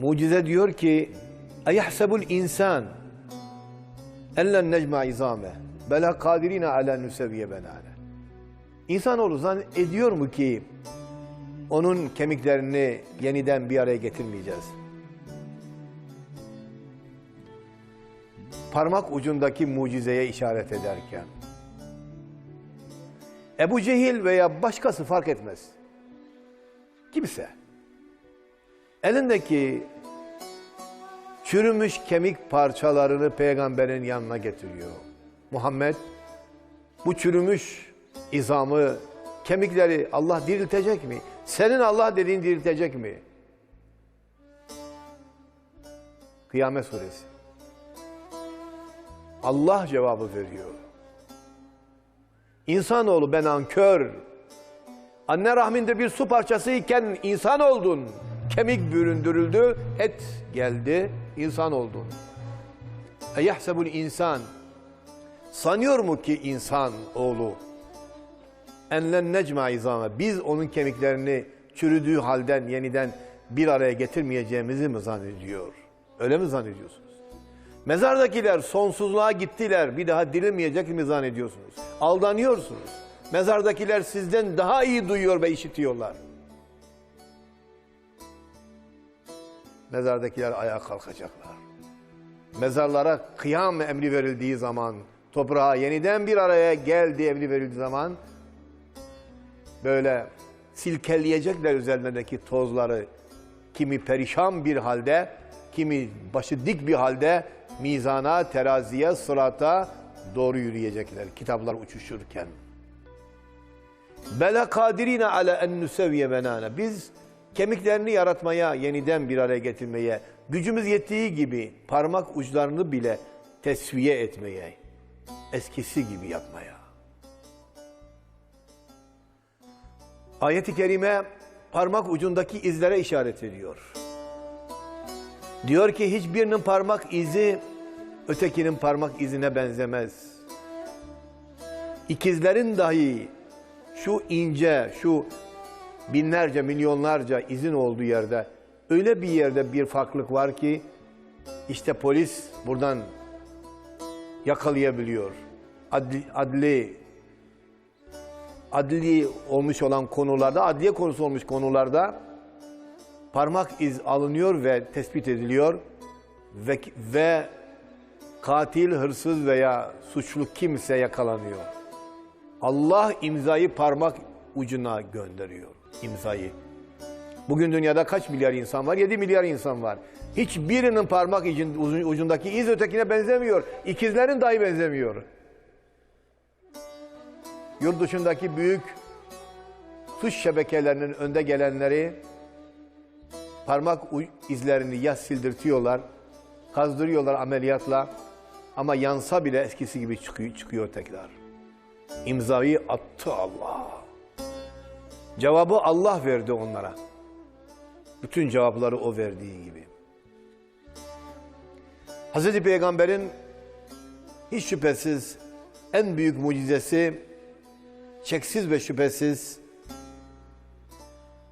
Mucize diyor ki Eyahsebul insan ellen necma izame bela kadirine ala nüseviye benane. İnsanoğlu zannediyor mu ki onun kemiklerini yeniden bir araya getirmeyeceğiz? Parmak ucundaki mucizeye işaret ederken Ebu Cehil veya başkası fark etmez. Kimse elindeki çürümüş kemik parçalarını peygamberin yanına getiriyor. Muhammed bu çürümüş izamı, kemikleri Allah diriltecek mi? Senin Allah dediğin diriltecek mi? Kıyamet suresi. Allah cevabı veriyor. İnsanoğlu ben ankör. Anne rahminde bir su parçası iken insan oldun. Kemik büründürüldü, et geldi, insan oldun. Eyahsebul insan. Sanıyor mu ki insan oğlu? Enlen necma izame. Biz onun kemiklerini çürüdüğü halden yeniden bir araya getirmeyeceğimizi mi zannediyor? Öyle mi zannediyorsunuz? Mezardakiler sonsuzluğa gittiler. Bir daha dirilmeyecek mi zannediyorsunuz? Aldanıyorsunuz. Mezardakiler sizden daha iyi duyuyor ve işitiyorlar. Mezardakiler ayağa kalkacaklar. Mezarlara kıyam emri verildiği zaman, toprağa yeniden bir araya geldi emri verildiği zaman böyle silkeleyecekler üzerlerindeki tozları. Kimi perişan bir halde, kimi başı dik bir halde mizana, teraziye, sırata doğru yürüyecekler. Kitaplar uçuşurken. Bela kadirine ala en nusevviye benane. Biz kemiklerini yaratmaya, yeniden bir araya getirmeye, gücümüz yettiği gibi parmak uçlarını bile tesviye etmeye, eskisi gibi yapmaya. Ayet-i kerime parmak ucundaki izlere işaret ediyor. Diyor ki hiçbirinin parmak izi ötekinin parmak izine benzemez. İkizlerin dahi şu ince, şu binlerce, milyonlarca izin olduğu yerde öyle bir yerde bir farklılık var ki işte polis buradan yakalayabiliyor. Adli, adli adli olmuş olan konularda, adliye konusu olmuş konularda parmak iz alınıyor ve tespit ediliyor ve, ve katil, hırsız veya suçlu kimse yakalanıyor. Allah imzayı parmak ucuna gönderiyor imzayı. Bugün dünyada kaç milyar insan var? 7 milyar insan var. Hiçbirinin parmak ucun- ucundaki iz ötekine benzemiyor. İkizlerin dahi benzemiyor. Yurt dışındaki büyük suç şebekelerinin önde gelenleri parmak izlerini ya sildirtiyorlar, kazdırıyorlar ameliyatla ama yansa bile eskisi gibi çıkıyor, çıkıyor tekrar. İmzayı attı Allah. Cevabı Allah verdi onlara. Bütün cevapları o verdiği gibi. Hazreti Peygamber'in hiç şüphesiz en büyük mucizesi şeksiz ve şüphesiz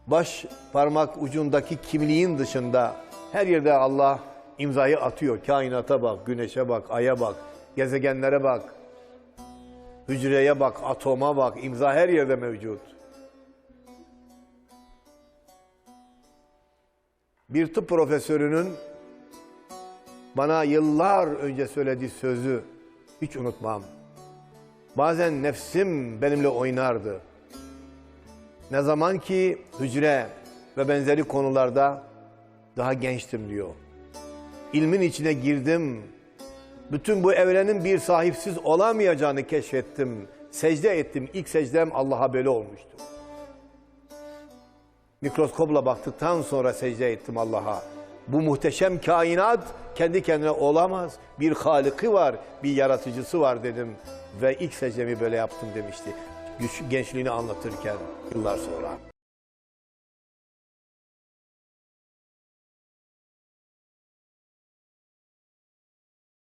baş parmak ucundaki kimliğin dışında her yerde Allah imzayı atıyor. Kainata bak, güneşe bak, aya bak, gezegenlere bak, hücreye bak, atoma bak. imza her yerde mevcut. Bir tıp profesörünün bana yıllar önce söylediği sözü hiç unutmam. Bazen nefsim benimle oynardı. Ne zaman ki hücre ve benzeri konularda daha gençtim diyor. İlmin içine girdim. Bütün bu evrenin bir sahipsiz olamayacağını keşfettim. Secde ettim. İlk secdem Allah'a böyle olmuştu. Mikroskopla baktıktan sonra secde ettim Allah'a. Bu muhteşem kainat kendi kendine olamaz. Bir haliki var, bir yaratıcısı var dedim. Ve ilk secdemi böyle yaptım demişti. Gençliğini anlatırken yıllar sonra.